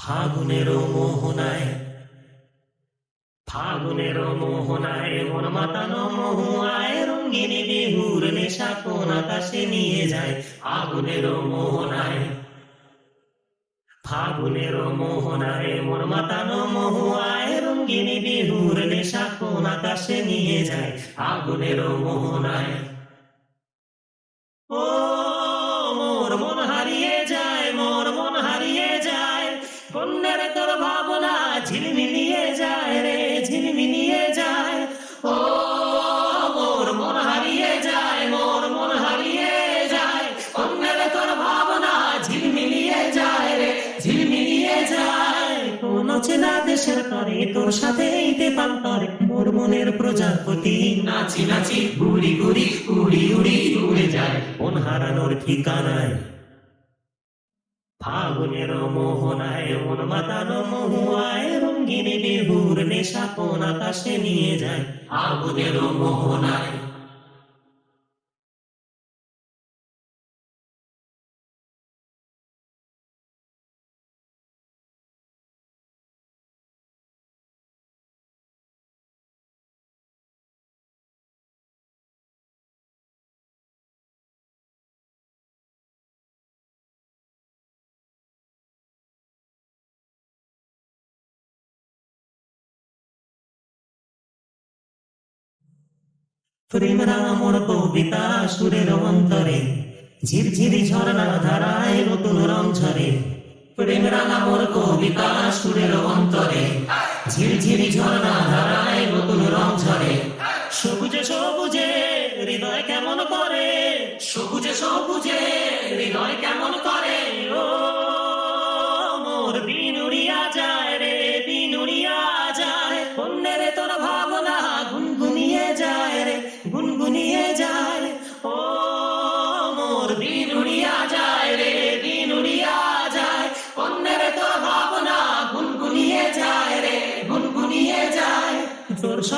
ফাগুনের মোহনায় ফাগুনের মোহনায় মন মাতানো মহুয়ায় রঙ্গিনী বিহুর নেশা কোন আকাশে নিয়ে যায়। আগুনের মোহনায় ফাগুনের মোহনায় মন মাতানো মহুয়ায় রঙ্গিনী বিহুর নেশা কোন আকাশে নিয়ে যায়। আগুনের মোহনায় ঝিলমিলিয়ে যায় রে ঝিলমিলিয়ে যায়। ও মোর মন হারিয়ে যায় মোর মন হারিয়ে যায়। কন্যার তোর ভাবনা ঝিলমিলিয়ে যায় রে ঝিলমিলিয়ে যায়। কোন চেনা দেশের তরে তোর সাথে এইতে পান্তরে মোর মনের প্রজাপতি। নাচি নাচি ঘুরি ঘুরি উড়ি উড়ি উড়ে যায়। মন হারানোর ঠিকানায় ফাগুনের মোহনায় মন মাতানো মহুয়ায় রঙ্গিনী বিহুর নেশা কোন আকাশে নিয়ে যায় আগুনের মোহনায় প্রেমরা মোর কবিতা সুরের অন্তরে। ঝিরঝিরি ঝর্ণা ধারায় নতুন রং ঝরে। প্রেমরা মোর কবিতা সুরের অন্তরে। ঝিরঝিরি ঝর্ণা ধারায় নতুন রং ঝরে। সবুজে সবুজে হৃদয় কেমন করে? সবুজে সবুজে হৃদয় কেমন করে? ও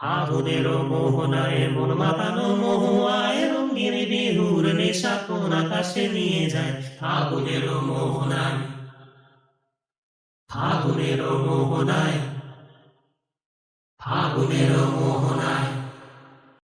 আগুনের মোহনায় মন মাতানো মহুয়ায় রঙ্গিন বিহুর নেশা কোন আকাশে নিয়ে যায়। আগুনের মোহনায় ফাগুনের মোহনায় ফাগুনের মোহনায়